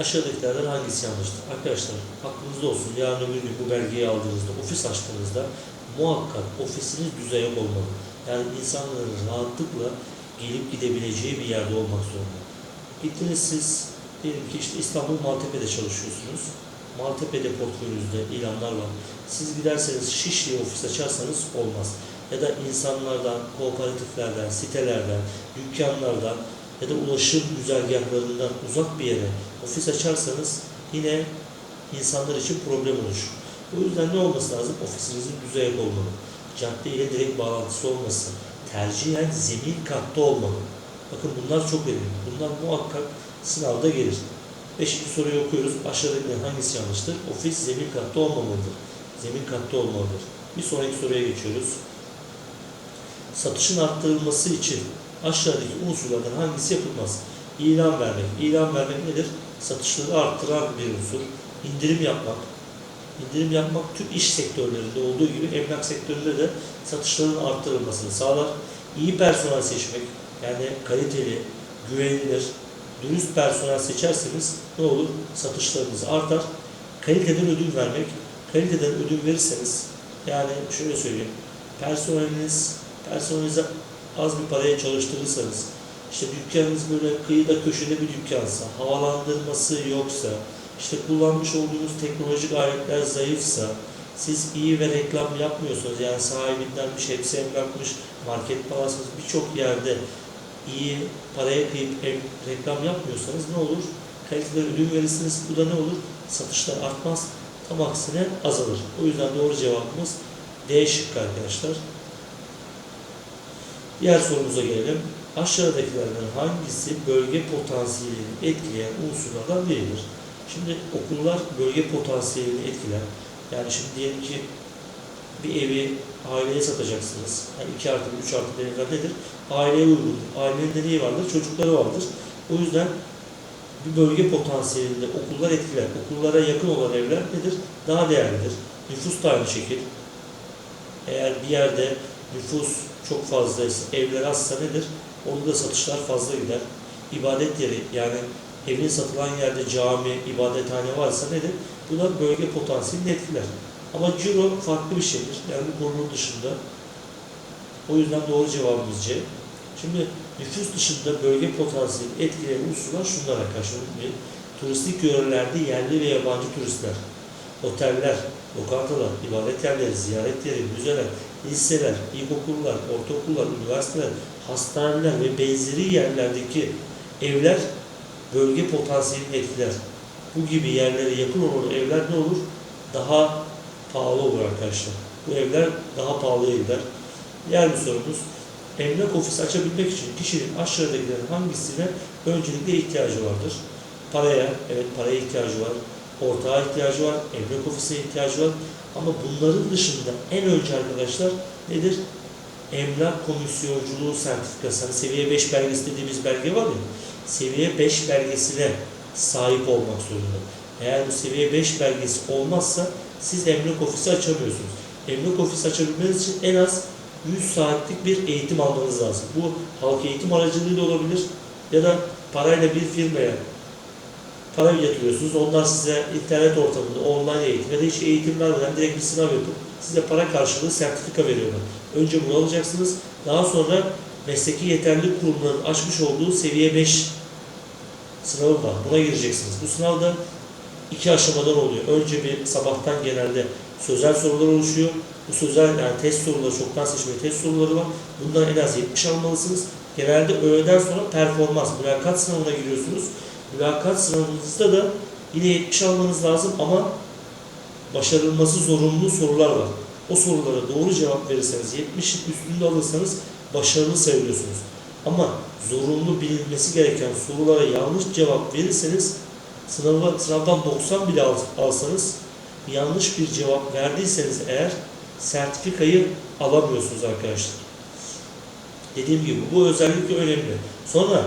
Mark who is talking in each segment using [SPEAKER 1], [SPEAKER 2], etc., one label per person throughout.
[SPEAKER 1] Aşağıdakilerden hangisi yanlıştır? Arkadaşlar aklınızda olsun yarın öbür gün bu belgeyi aldığınızda, ofis açtığınızda muhakkak ofisiniz düzeye olmalı. Yani insanların rahatlıkla gelip gidebileceği bir yerde olmak zorunda. Gittiniz siz, diyelim ki işte İstanbul Maltepe'de çalışıyorsunuz. Maltepe'de portföyünüzde ilanlar var. Siz giderseniz Şişli'ye ofis açarsanız olmaz. Ya da insanlardan, kooperatiflerden, sitelerden, dükkanlardan ya da ulaşım güzergahlarından uzak bir yere ofis açarsanız yine insanlar için problem oluşur. O yüzden ne olması lazım? Ofisinizin düzey olmalı. Cadde ile direkt bağlantısı olması. Tercihen zemin katta olmalı. Bakın bunlar çok önemli. Bunlar muhakkak sınavda gelir. Beşinci soruyu okuyoruz. Aşağıdakilerin hangisi yanlıştır? Ofis zemin katta olmamalıdır. Zemin katta olmalıdır. Bir sonraki soruya geçiyoruz. Satışın arttırılması için aşağıdaki unsurlardan hangisi yapılmaz? İlan vermek. İlan vermek nedir? Satışları arttıran bir unsur. İndirim yapmak. İndirim yapmak tüm iş sektörlerinde olduğu gibi emlak sektöründe de satışların arttırılmasını sağlar. İyi personel seçmek, yani kaliteli, güvenilir, dürüst personel seçerseniz ne olur? Satışlarınız artar. Kaliteden ödül vermek, kaliteden ödül verirseniz, yani şöyle söyleyeyim, personeliniz, personelinize az bir paraya çalıştırırsanız, işte dükkanınız böyle kıyıda köşede bir dükkansa, havalandırması yoksa, işte kullanmış olduğunuz teknolojik aletler zayıfsa, siz iyi ve reklam yapmıyorsanız, yani sahibindenmiş, hepsi emlakmış, market palasınız birçok yerde iyi paraya kıyıp reklam yapmıyorsanız ne olur? Kaliteden ödül verirsiniz. Bu da ne olur? Satışlar artmaz. Tam aksine azalır. O yüzden doğru cevabımız D şıkkı arkadaşlar. Diğer sorumuza gelelim. Aşağıdakilerden hangisi bölge potansiyelini etkileyen unsurlardan biridir? Şimdi okullar bölge potansiyelini etkiler. Yani şimdi diyelim ki bir evi aileye satacaksınız. Yani 2 artı 1, 3 artı evler nedir? Aileye uygun. Ailenin de neyi vardır? Çocukları vardır. O yüzden bir bölge potansiyelinde okullar etkiler. Okullara yakın olan evler nedir? Daha değerlidir. Nüfus da aynı şekil. Eğer bir yerde nüfus çok fazlaysa, evler azsa nedir? Onda da satışlar fazla gider. İbadet yeri yani evin satılan yerde cami, ibadethane varsa nedir? Bu da bölge potansiyelini etkiler. Ama ciro farklı bir şeydir. Yani konunun dışında. O yüzden doğru cevabımız C. Şimdi nüfus dışında bölge potansiyeli etkileyen unsurlar şunlar arkadaşlar. Turistik yörelerde yerli ve yabancı turistler, oteller, lokantalar, ibadet yerleri, ziyaret yeri, müzeler, liseler, ilkokullar, ortaokullar, üniversiteler, hastaneler ve benzeri yerlerdeki evler bölge potansiyelini etkiler. Bu gibi yerlere yakın olan evler ne olur? Daha pahalı olur arkadaşlar. Bu evler daha pahalıya gider. Diğer bir sorumuz, emlak ofisi açabilmek için kişinin aşağıdakilerin hangisine öncelikle ihtiyacı vardır? Paraya, evet paraya ihtiyacı var. Ortağa ihtiyacı var, emlak ofisine ihtiyacı var. Ama bunların dışında en önce arkadaşlar nedir? Emlak komisyonculuğu sertifikası, hani seviye 5 belgesi dediğimiz belge var ya, seviye 5 belgesine sahip olmak zorunda. Eğer bu seviye 5 belgesi olmazsa siz emlak ofisi açamıyorsunuz. Emlak ofisi açabilmeniz için en az 100 saatlik bir eğitim almanız lazım. Bu halk eğitim aracılığıyla olabilir ya da parayla bir firmaya para yatırıyorsunuz. Onlar size internet ortamında online eğitim ya da hiç eğitim vermeden direkt bir sınav yapıp size para karşılığı sertifika veriyorlar. Önce bunu alacaksınız. Daha sonra mesleki yeterlilik kurumlarının açmış olduğu seviye 5 sınavı var. Buna gireceksiniz. Bu sınavda iki aşamadan oluyor. Önce bir sabahtan genelde sözel sorular oluşuyor. Bu sözel yani test soruları, çoktan seçmeli test soruları var. Bundan en az 70 almalısınız. Genelde öğleden sonra performans, mülakat sınavına giriyorsunuz. Mülakat sınavınızda da yine 70 almanız lazım ama başarılması zorunlu sorular var. O sorulara doğru cevap verirseniz, 70 üstünde alırsanız başarılı sayılıyorsunuz. Ama zorunlu bilinmesi gereken sorulara yanlış cevap verirseniz sınava, sınavdan 90 bile al- alsanız yanlış bir cevap verdiyseniz eğer sertifikayı alamıyorsunuz arkadaşlar. Dediğim gibi bu özellikle önemli. Sonra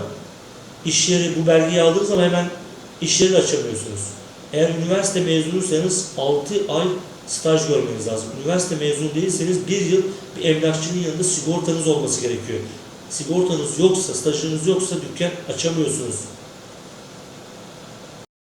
[SPEAKER 1] iş yeri bu belgeyi aldığınız zaman hemen iş yeri de açamıyorsunuz. Eğer üniversite mezunuysanız 6 ay staj görmeniz lazım. Üniversite mezunu değilseniz 1 yıl bir emlakçının yanında sigortanız olması gerekiyor. Sigortanız yoksa, stajınız yoksa dükkan açamıyorsunuz.